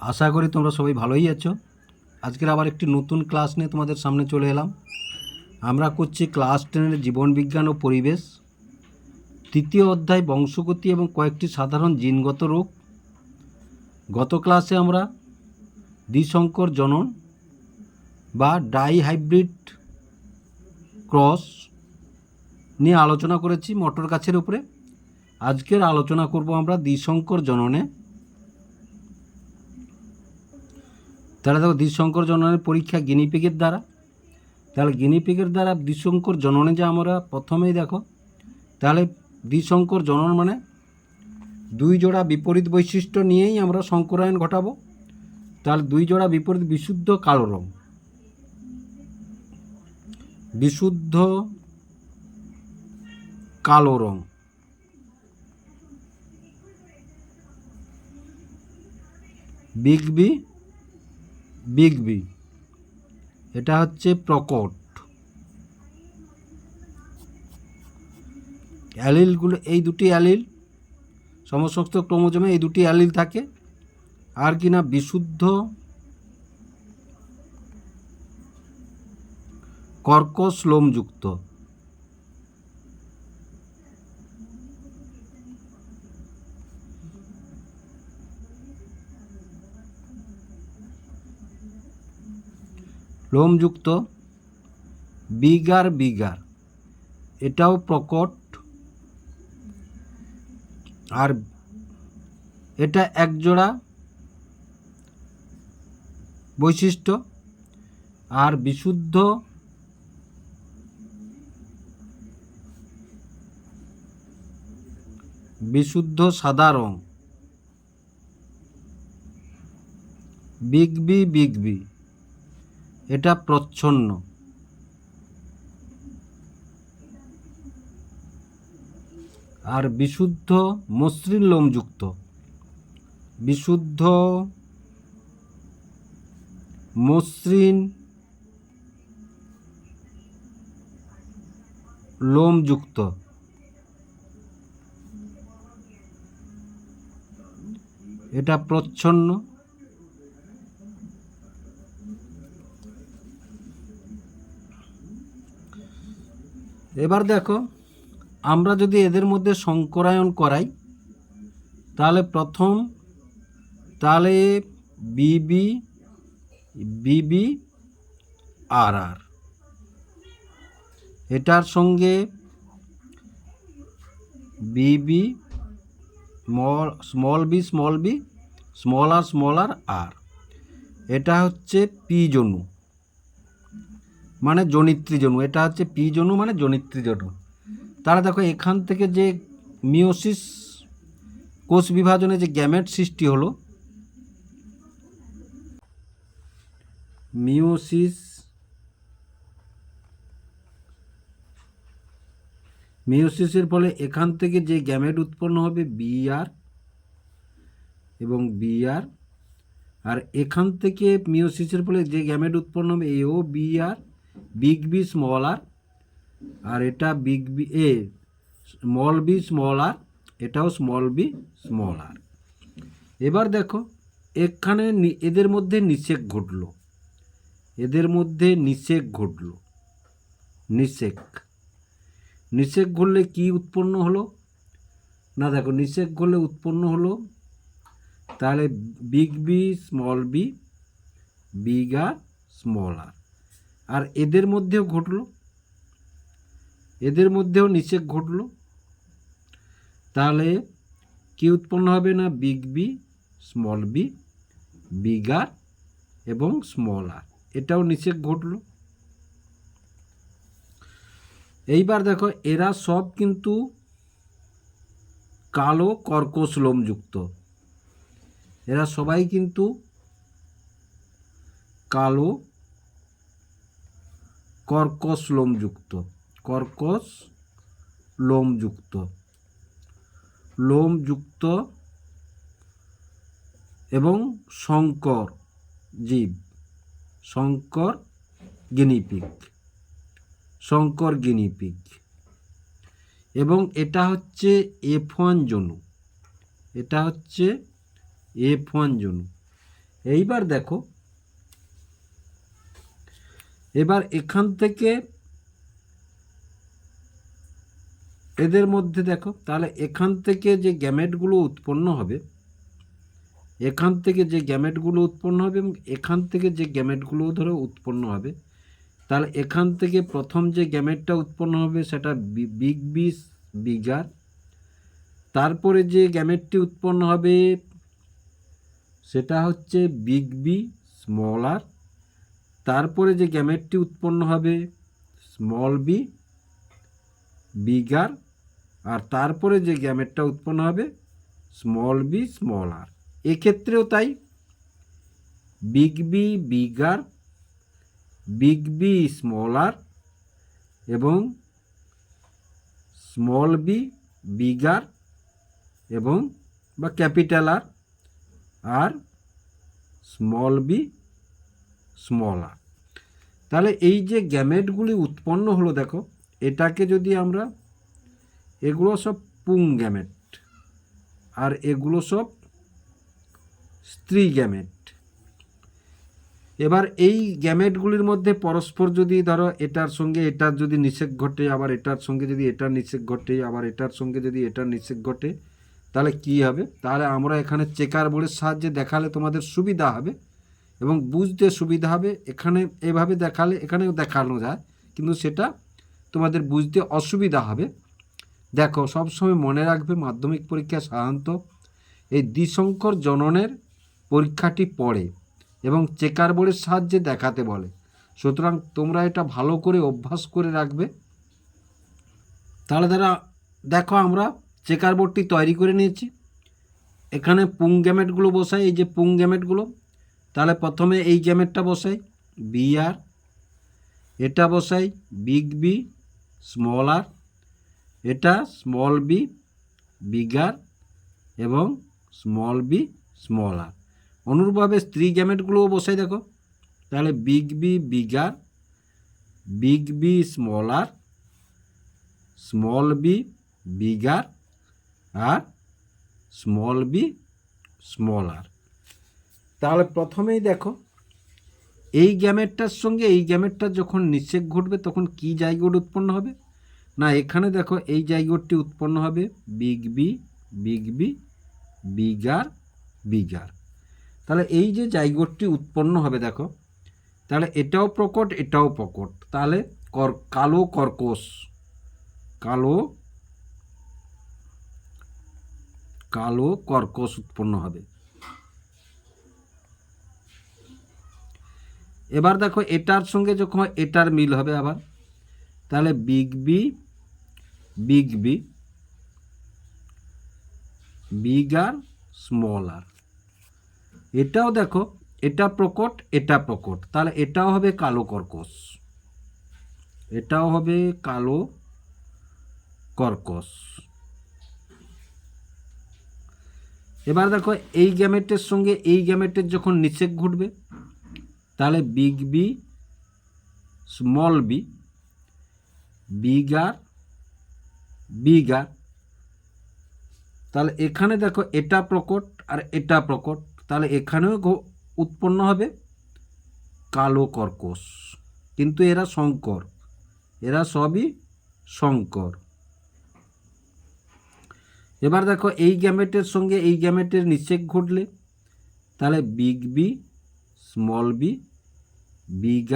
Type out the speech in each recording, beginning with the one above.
আশা করি তোমরা সবাই ভালোই আছো। আজকের আবার একটি নতুন ক্লাস নিয়ে তোমাদের সামনে চলে এলাম। আমরা করছি ক্লাস টেনের জীবনবিজ্ঞান ও পরিবেশ। তৃতীয় অধ্যায় বংশগতি এবং কয়েকটি সাধারণ জিনগত রোগ। গত ক্লাসে আমরা দ্বিশঙ্কর জনন বা ডাই হাইব্রিড ক্রস নিয়ে আলোচনা করেছি মটর গাছের উপরে। আজকের আলোচনা করব আমরা দ্বিশঙ্কর জননে। তাহলে দেখো দ্বিশঙ্কর জননের পরীক্ষা গিনিপিগের দ্বারা। তাহলে গিনিপিগের দ্বারা দ্বিশঙ্কর জননে যে আমরা প্রথমেই দেখো, তাহলে দ্বিশঙ্কর জনন মানে দুই জোড়া বিপরীত বৈশিষ্ট্য নিয়েই আমরা সংকরায়ন ঘটাবো। তাহলে দুই জোড়া বিপরীত বিশুদ্ধ কালো রং। বিশুদ্ধ কালো রং। Big B big B. এটা হচ্ছে প্রকট। অ্যালিলগুলো, এই দুটি অ্যালিল সমস্ত ক্রোমোজোমে এই দুটি অ্যালিল থাকে। আর কি না, বিশুদ্ধ কর্কশ লোমযুক্ত। লোমযুক্ত বিগার বিগার। এটাও প্রকট। আর এটা একজোড়া বৈশিষ্ট্য। আর বিশুদ্ধ বিশুদ্ধ সাদা রং। Big B big B. এটা প্রচ্ছন্ন। আর বিশুদ্ধ মসৃণ লোমযুক্ত। বিশুদ্ধ মসৃণ লোমযুক্ত। এটা প্রচ্ছন্ন। এবার দেখো, আমরা যদি এদের মধ্যে সংকরায়ন করাই, তাহলে প্রথম, তাহলে বিবি বিবি আর আর এটার সঙ্গে BB small small B small B small R small R আর এটা হচ্ছে পি জনু। মানে জনিত্রী জনু এটা হচ্ছে পি জনু মানে জনিত্রী জনু তারা দেখো এখান থেকে যে মিওসিস কোষ বিভাজনে যে গ্যামেট সৃষ্টি হলো মিওসিস মিওসিসের ফলে এখান থেকে যে গ্যামেট উৎপন্ন হবে বিআর এবং বিআর, আর এখান থেকে মিওসিসের ফলে যে গ্যামেট উৎপন্ন হবে এও BR big B small R আর এটা বিগ বি এ স্মল বি স্মল আর এটাও স্মল বি স্মল আর এবার দেখো, এখানে এদের মধ্যে নিষেক ঘটলো। এদের মধ্যে নিষেক ঘটলো। নিষেক। নিষেক ঘটলে কি উৎপন্ন হলো? না দেখো, নিষেক ঘটলে উৎপন্ন হলো, তাহলে big B small B big R small R আর এদের মধ্যেও ঘটলো। এদের মধ্যেও নিষেক ঘটলো। তাহলে কি উৎপন্ন হবে না big B small B big R এবং স্মল আর এটাও নিষেক ঘটলো। এইবার দেখো, এরা সব কিন্তু কালো কর্কশ লোমযুক্ত। এরা সবাই কিন্তু কালো কর্কশ লোমযুক্ত কর্কশ লোমযুক্ত লোমযুক্ত এবং শঙ্কর জীব শঙ্কর গিনিপিক শঙ্কর গিনিপিক এবং এটা হচ্ছে এফ ওয়ান জনু, এটা হচ্ছে এফ ওয়ান জনু। এইবার দেখো এবার এখান থেকে এদের মধ্যে দেখো, তাহলে এখান থেকে যে গ্যামেটগুলো উৎপন্ন হবে, এখান থেকে যে গ্যামেটগুলো উৎপন্ন হবে এবং এখান থেকে যে গ্যামেটগুলো ধরো উৎপন্ন হবে, তাহলে এখান থেকে প্রথম যে গ্যামেটটা উৎপন্ন হবে সেটা বিগ বি বিগার তারপরে যে গ্যামেটটি উৎপন্ন হবে সেটা হচ্ছে বিগ বি স্মল আর তারপরে যে গ্যামেটটি উৎপন্ন হবে স্মল বি বিগার আর তারপরে যে গ্যামেটটা উৎপন্ন হবে স্মল বি স্মল আর এক্ষেত্রেও তাই big B bigger big B small R এবং স্মল বি বিগার এবং বা ক্যাপিটাল আর আর স্মল বি স্মল আর তাহলে এই যে গ্যামেটগুলি উৎপন্ন হলো দেখো, এটাকে যদি আমরা, এগুলো সব পুং গ্যামেট আর এগুলো সব স্ত্রী গ্যামেট এবার এই গ্যামেটগুলির মধ্যে পরস্পর যদি ধরো এটার সঙ্গে এটার যদি নিষেক ঘটে, আবার এটার সঙ্গে যদি এটার নিষেক ঘটে, আবার এটার সঙ্গে যদি এটার নিষেক ঘটে, তাহলে কি হবে? তাহলে আমরা এখানে চেকার বোর্ডের সাহায্যে দেখালে তোমাদের সুবিধা হবে। এবং বুঝতে সুবিধা হবে, এখানে এভাবে দেখালে, এখানেও দেখানো যায়, কিন্তু সেটা তোমাদের বুঝতে অসুবিধা হবে। দেখো, সবসময় মনে রাখবে মাধ্যমিক পরীক্ষা সাধারণত এই দ্বিশঙ্কর জননের পরীক্ষাটি পড়ে এবং চেকার বোর্ডের সাহায্যে দেখাতে বলে। সুতরাং তোমরা এটা ভালো করে অভ্যাস করে রাখবে। তাহলে তারা দেখো আমরা চেকার বোর্ডটি তৈরি করে নিয়েছি। এখানে পুং গ্যামেটগুলো বসাই, এই যে পুং গ্যামেটগুলো তাহলে প্রথমে এই গ্যামেটটা বসাই বি আর এটা বসাই বিগ বি স্মল আর এটা স্মল বি বিগার এবং স্মল বি স্মল আর অনুরূপভাবে স্ত্রী গ্যামেটগুলোও বসাই দেখো। তাহলে big B bigger big B small R small B bigger আর স্মল বি স্মল আর তাহলে প্রথমেই দেখো, এই গ্যামেটটার সঙ্গে এই গ্যামেটটার যখন নিষেক ঘটবে, তখন কি জায়গোট উৎপন্ন হবে? না, এখানে দেখো এই জায়গোটটি উৎপন্ন হবে big B big B, bigger bigger. তাহলে এই যে জায়গোটটি উৎপন্ন হবে দেখো, তাহলে এটাও প্রকট এটাও প্রকট। তাহলে কর, কালো কর্কশ, কালো কালো কর্কশ উৎপন্ন হবে। এবার দেখো এটার সঙ্গে যখন এটার মিল হবে আবার, তাহলে big B big B big R small R এটাও দেখো, এটা প্রকট এটা প্রকট। তাহলে এটাও হবে কালো কর্কশ। এটাও হবে কালো কর্কশ। এবার দেখো এই গ্যামেটের সঙ্গে, এই গ্যামেটের যখন নিষেক ঘটবে তাহলে big B small B big R আর বিগার বিগার তাহলে এখানে দেখো এটা প্রকট আর এটা প্রকট। তাহলে এখানেও উৎপন্ন হবে কালো কর্কশ। কিন্তু এরা শঙ্কর। এরা সবই শঙ্কর। এবার দেখো এই গ্যামেটের সঙ্গে এই গ্যামেটের নিষেক ঘটলে। তাহলে big B small B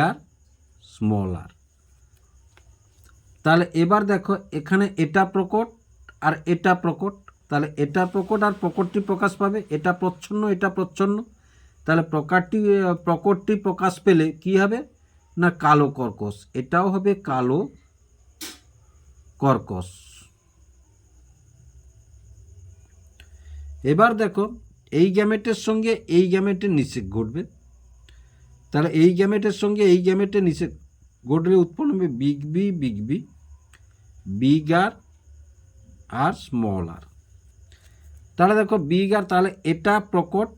R small R তাহলে এবার দেখো, এখানে এটা প্রকট আর এটা প্রকট। তাহলে এটা প্রকট আর প্রকটটি প্রকাশ পাবে। এটা প্রচ্ছন্ন এটা প্রচ্ছন্ন। তাহলে প্রকারটি, প্রকটটি প্রকাশ পেলে কি হবে? না কালো কর্কশ। এটাও হবে কালো কর্কশ। এবার দেখো, এই গ্যামেটের সঙ্গে এই গ্যামেটের নিষেক ঘটবে। তাহলে এই গ্যামেটের সঙ্গে এই গ্যামেটের নিষেক ঘটলে উৎপন্ন হবে big B big B, big R আর স্মল আর। তাহলে দেখো বিগ আর তাহলে এটা প্রকট,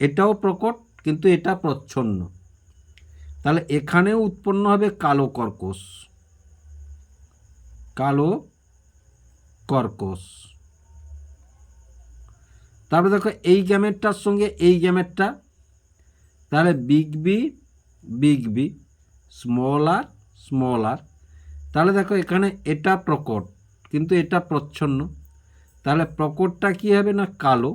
এটাও প্রকট, কিন্তু এটা প্রচ্ছন্ন। তাহলে এখানেও উৎপন্ন হবে কালো কর্কশ। কালো কর্কশ। তারপরে দেখো এই গ্যামেটটার সঙ্গে এই গ্যামেটটা তাহলে big B big B small R small R তাহলে দেখো এখানে এটা প্রকট, কিন্তু এটা প্রচ্ছন্ন। তাহলে প্রকটটা কি হবে না কালো?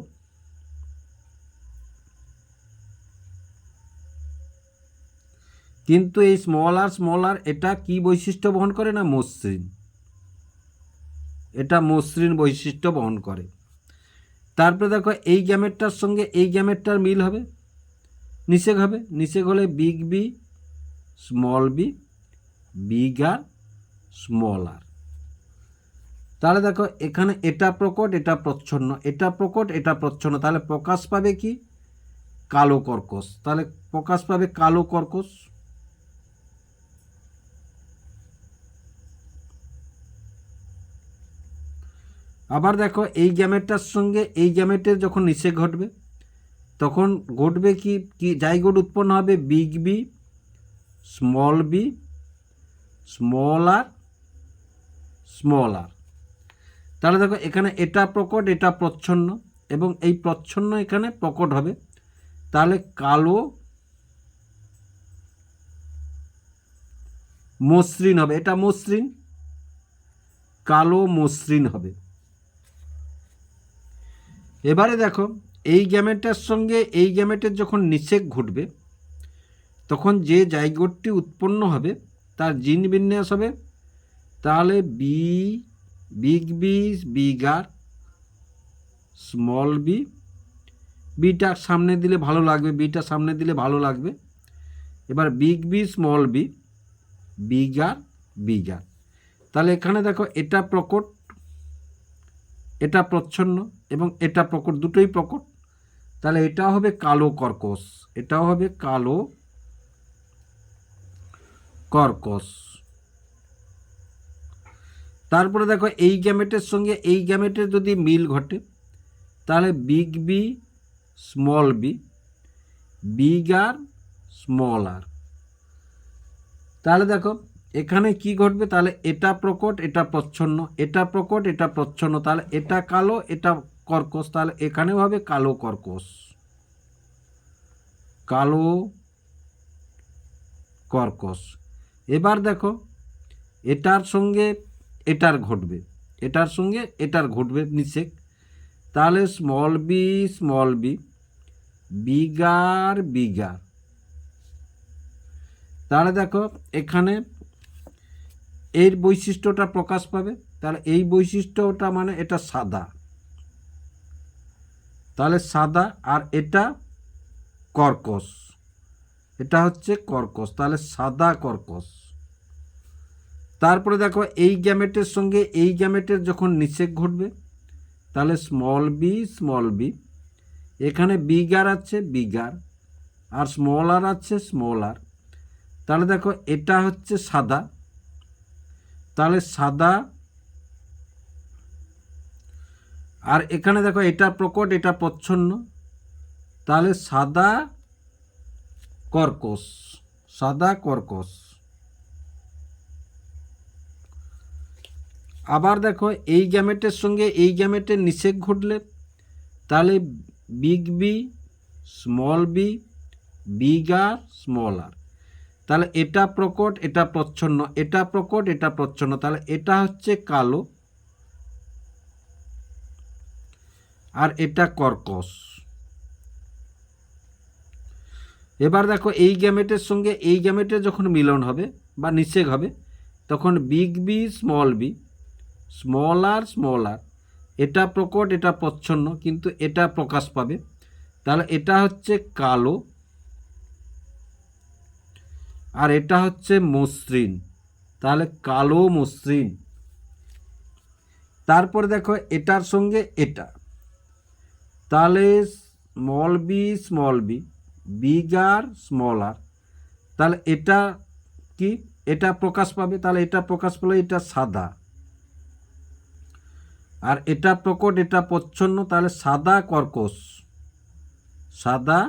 কিন্তু এই স্মল আর স্মল আর এটা কি বৈশিষ্ট্য বহন করে না মসৃণ? এটা মসৃণ বৈশিষ্ট্য বহন করে। তারপরে দেখো এই গ্যামেটটার সঙ্গে এই গ্যামেটটার মিল হবে। নিষেক হবে নিষেক হলে big B small B big R small R তাহলে দেখো, এখানে এটা প্রকট, এটা প্রচ্ছন্ন। এটা প্রকট, এটা প্রচ্ছন্ন। তাহলে প্রকাশ পাবে কি? কালো কর্কশ। তাহলে প্রকাশ পাবে কালো কর্কশ। আবার দেখো, এই গ্যামেটটার সঙ্গে, এই গ্যামেটের যখন নিষেক ঘটবে তখন ঘটবে কি কি জাইগোট উৎপন্ন হবে big B small B small R small R তাহলে দেখো, এখানে এটা প্রকট, এটা প্রচ্ছন্ন, এবং এই প্রচ্ছন্ন এখানে প্রকট হবে। তাহলে কালো মসৃণ হবে, এটা মসৃণ, কালো মসৃণ হবে। এবারে দেখো এই গ্যামেটের সঙ্গে এই গ্যামেটের যখন নিষেক ঘটবে, তখন যে জাইগোটটি উৎপন্ন হবে, তার জিন বিন্যাস হবে। তাহলে B big B big R small B beta সামনে দিলে ভালো লাগবে বিটা সামনে দিলে ভালো লাগবে। এবার big B small B big R big R তাহলে এখানে দেখো, এটা প্রকট, এটা প্রচ্ছন্ন এবং এটা প্রকট, দুটোই প্রকট। তাহলে এটা হবে কালো কর্কশ, এটাও হবে কালো কর্কশ। তারপরে দেখো এই গ্যামেটের সঙ্গে এই গ্যামেটের যদি মিল ঘটে, তাহলে big B small B big R small R তাহলে দেখো এখানে কি ঘটবে? তাহলে এটা প্রকট, এটা প্রচ্ছন্ন, এটা প্রকট, এটা প্রচ্ছন্ন, তাহলে এটা কালো, এটা কর্কশ, তাহলে এখানেও হবে কালো কর্কশ। কালো কর্কশ। এবার দেখো, এটার সঙ্গে এটার ঘটবে, এটার সঙ্গে এটার ঘটবে নিষেক। তাহলে small B small B big R big R তাহলে দেখো, এখানে এর বৈশিষ্ট্যটা প্রকাশ পাবে। তাহলে এই বৈশিষ্ট্যটা মানে এটা সাদা। তাহলে সাদা আর এটা কর্কশ। এটা হচ্ছে কর্কশ, তাহলে সাদা কর্কশ। তারপরে দেখো, এই গ্যামেটের সঙ্গে এই গ্যামেটের যখন নিষেক ঘটবে, তাহলে স্মল বি স্মল বি এখানে বিগার আছে বিগার আর স্মল আর আছে স্মল আর তাহলে দেখো, এটা হচ্ছে সাদা। তাহলে সাদা আর এখানে দেখো এটা প্রকট, এটা প্রচ্ছন্ন। তাহলে সাদা কর্কশ সাদা কর্কশ। আবার দেখো এই গ্যামেটের সঙ্গে এই গ্যামেটের নিষেক ঘটলে, তাহলে big B, small B, big R, small R. তাহলে এটা প্রকট, এটা প্রচ্ছন্ন, এটা প্রকট, এটা প্রচ্ছন্ন। তাহলে এটা হচ্ছে কালো। আর এটা কর্কশ। এবার দেখো, এই গ্যামেটের সঙ্গে এই গ্যামেটের যখন মিলন হবে বা নিষেক হবে, তখন big B small B small R small R এটা প্রকট, এটা প্রচ্ছন্ন, কিন্তু এটা প্রকাশ পাবে। তাহলে এটা হচ্ছে কালো আর এটা হচ্ছে মসৃণ। তাহলে কালো মসৃণ। তারপর দেখো, এটার সঙ্গে এটা। তাহলে small B small B big R small R তাহলে এটা কি? এটা প্রকাশ পাবে, তাহলে এটা প্রকাশ পেলে এটা সাদা। আর এটা প্রকট, এটা প্রচ্ছন্ন, তাহলে সাদা কর্কশ। সাদা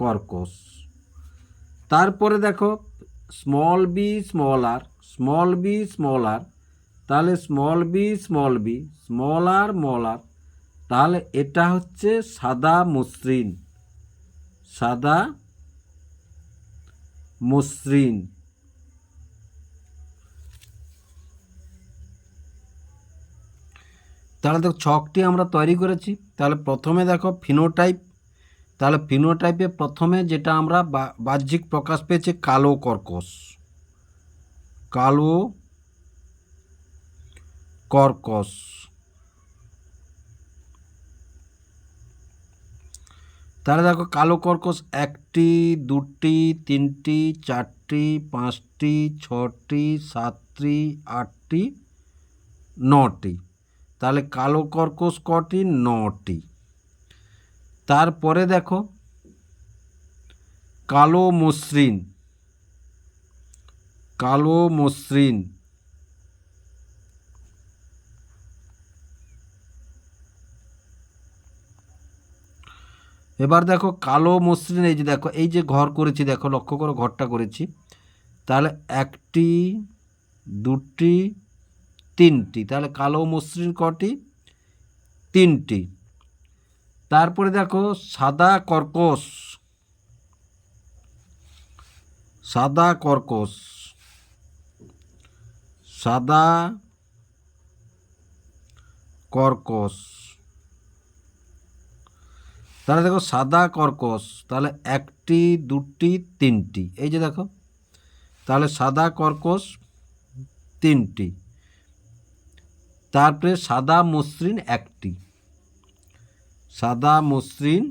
কর্কশ। তারপরে দেখো small B small R small B small R তাহলে small B small B small R small R তাহলে এটা হচ্ছে সাদা মসৃণ। সাদা মসৃণ। তাহলে দেখো ছকটি আমরা তৈরি করেছি। তাহলে প্রথমে দেখো ফিনোটাইপ। তাহলে ফিনোটাইপে প্রথমে যেটা আমরা বাহ্যিক প্রকাশ পেয়েছে কালো কর্কশ। কালো কর্কশ। তাহলে দেখো কালো কর্কশ একটি, দুটি, তিনটি, চারটি, পাঁচটি, ছটি, সাতটি, আটটি, নটি। তাহলে কালো কর্কশ কটি, নটি। তারপরে দেখো কালো মসৃণ কালো মসৃণ। এবার দেখো কালো মসৃণ, এই যে দেখো, এই যে ঘর করেছি, দেখো, লক্ষ্য করো, ঘরটা করেছি। তাহলে একটি, দুটি, তিনটি, তাহলে কালো মসৃণ কটি? তিনটি। তারপরে দেখো সাদা কর্কশ। সাদা কর্কশ। সাদা কর্কশ। তাহলে দেখো সাদা কর্কশ, তাহলে একটি, দুটি, তিনটি। এই যে দেখো, তাহলে সাদা কর্কশ, তিনটি। তারপরে সাদা মসৃণ একটি। সাদা মসৃণ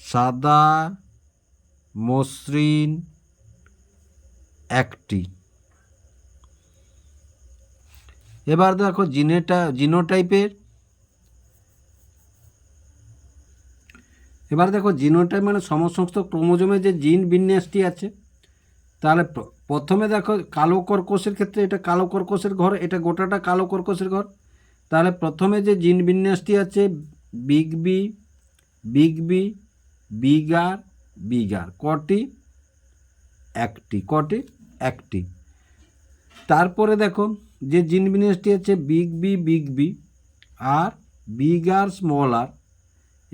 সাদা মসৃণ একটি। এবার দেখো জিনেটা, জিনোটাইপের এবার দেখো জিনোটাইপ মানে সমসমস্ত ক্রোমোজোমে যে জিন বিন্যাসটি আছে, তাহলে প্রথমে দেখো কালো কর্কশের ক্ষেত্রে এটা কালো কর্কশের ঘর, এটা গোটাটা কালো কর্কশের ঘর। তাহলে প্রথমে যে জিন বিন্যাসটি আছে, big B big B, big R big R, কটি? একটি কটি? একটি। তারপরে দেখো যে জিন বিন্যাসটি আছে, বিগ বি বিগ বি, আর বিগ আর স্মল আর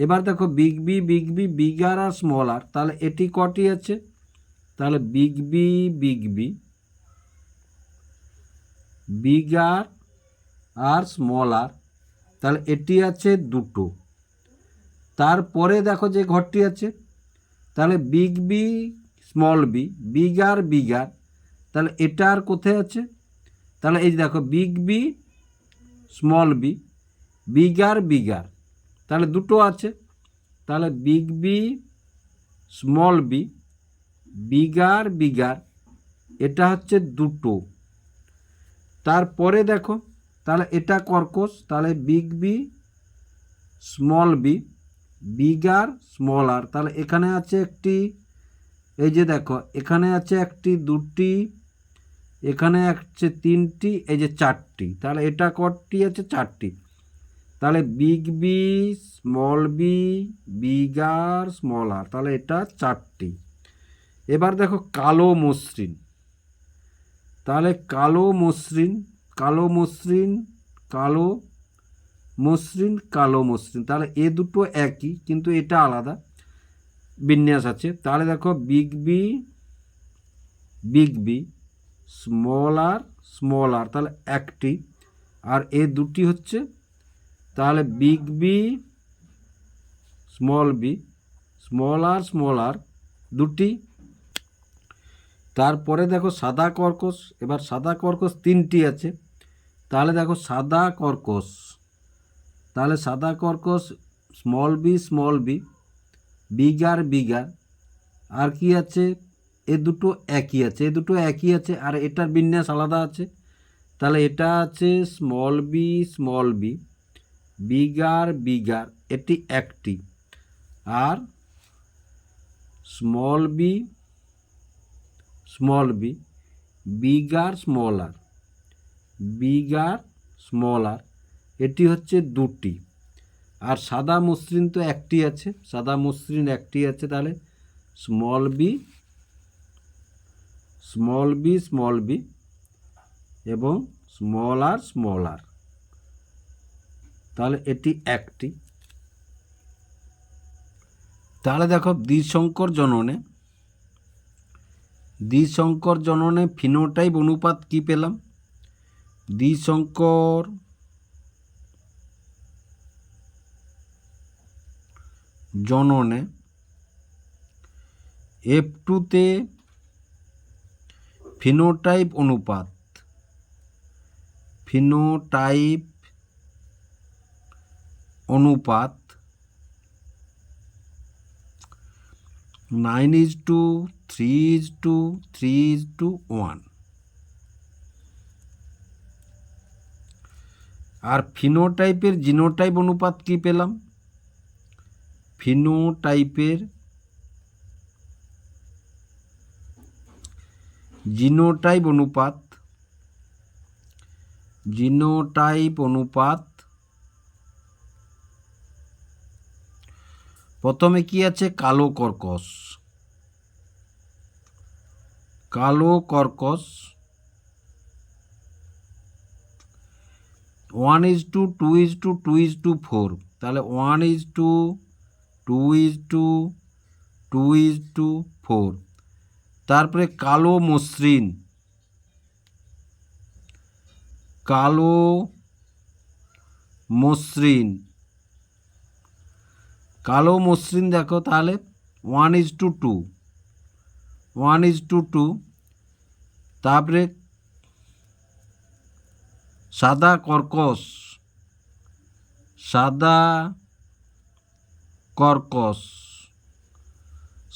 এবার দেখো big B big B big R আর স্মল আর তাহলে এটি কটি আছে? তাহলে big B big B big R আর স্মল আর তাহলে এটি আছে দুটো। তারপরে দেখো যে ঘরটি আছে, তাহলে big B small B big big R big R তাহলে এটা আর কোথায় আছে? তাহলে এই দেখো big B small B big big R big R তাহলে দুটো আছে। তাহলে big B small B big R big R এটা হচ্ছে দুটো। তারপরে দেখো, তাহলে এটা কর্কশ, তাহলে big B small B big R small R তাহলে এখানে আছে একটি, এই যে দেখো, এখানে আছে একটি, দুটি, এখানে আছে তিনটি, এই যে চারটি। তাহলে এটা কটি আছে? চারটি। তাহলে big B small B big R small R তাহলে এটা চারটি। এবার দেখো কালো মসৃণ। তাহলে কালো মসৃণ কালো মসৃণ কালো মসৃণ কালো মসৃণ। তাহলে এ দুটো একই, কিন্তু এটা আলাদা। বিন্যাস আছে। তাহলে দেখো big B big B small R small R তাহলে একটি। আর এ দুটি হচ্ছে তাহলে big B small B small R small R দুটি। তারপরে দেখো সাদা কর্কশ, এবার সাদা কর্কশ তিনটি আছে। তাহলে দেখো সাদা কর্কশ, তাহলে সাদা কর্কশ small B small B big R big R আর কি আছে? এ দুটো একই আছে, এ দুটো একই আছে, আর এটার বিন্যাস আলাদা আছে। তাহলে এটা আছে small B small B big R big R এটি একটি। আর small B small B big R small R big R small R এটি হচ্ছে দুটি। আর সাদা মসৃণ তো একটি আছে, সাদা মসৃণ একটি আছে তাহলে small B small B small B এবং স্মল আর স্মল আর তাহলে এটি একটি। তাহলে দেখো দ্বিশঙ্কর জননে, দ্বিসংকর জননে ফিনোটাইপ অনুপাত কি পেলাম? দ্বিসংকর জননে এফ টুতে ফিনোটাইপ অনুপাত, ফিনোটাইপ অনুপাত nine is to three is to three is to one আর ফিনোটাইপের জিনোটাইপ অনুপাত কি পেলাম? ফিনোটাইপের জিনোটাইপ অনুপাত জিনোটাইপ অনুপাত প্রথমে কি আছে? কালো কর্কশ। কালো কর্কশ। One is to two is to two is to four তাহলে one is to two is to two is to four তারপরে কালো মসৃণ। কালো মসৃণ। কালো মসৃণ দেখো তাহলে। One is to two one is to two তারপরে সাদা কর্কশ। সাদা কর্কশ।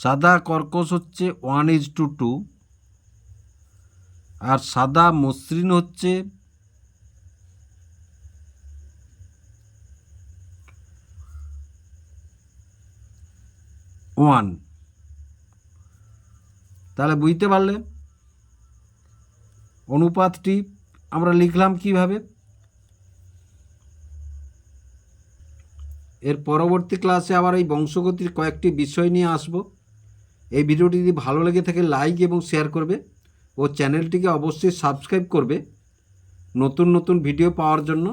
সাদা কর্কশ হচ্ছে ওয়ান ইজ টু টু আর সাদা মসৃণ হচ্ছে ওয়ান। তাহলে বুঝতে পারলে? অনুপাতটি আমরা লিখলাম কীভাবে? এর পরবর্তী ক্লাসে আবার এই বংশগতির কয়েকটি বিষয় নিয়ে আসব। এই ভিডিওটি যদি ভালো লেগে থাকে, লাইক এবং শেয়ার করবে ও চ্যানেলটিকে অবশ্যই সাবস্ক্রাইব করবে নতুন নতুন ভিডিও পাওয়ার জন্য।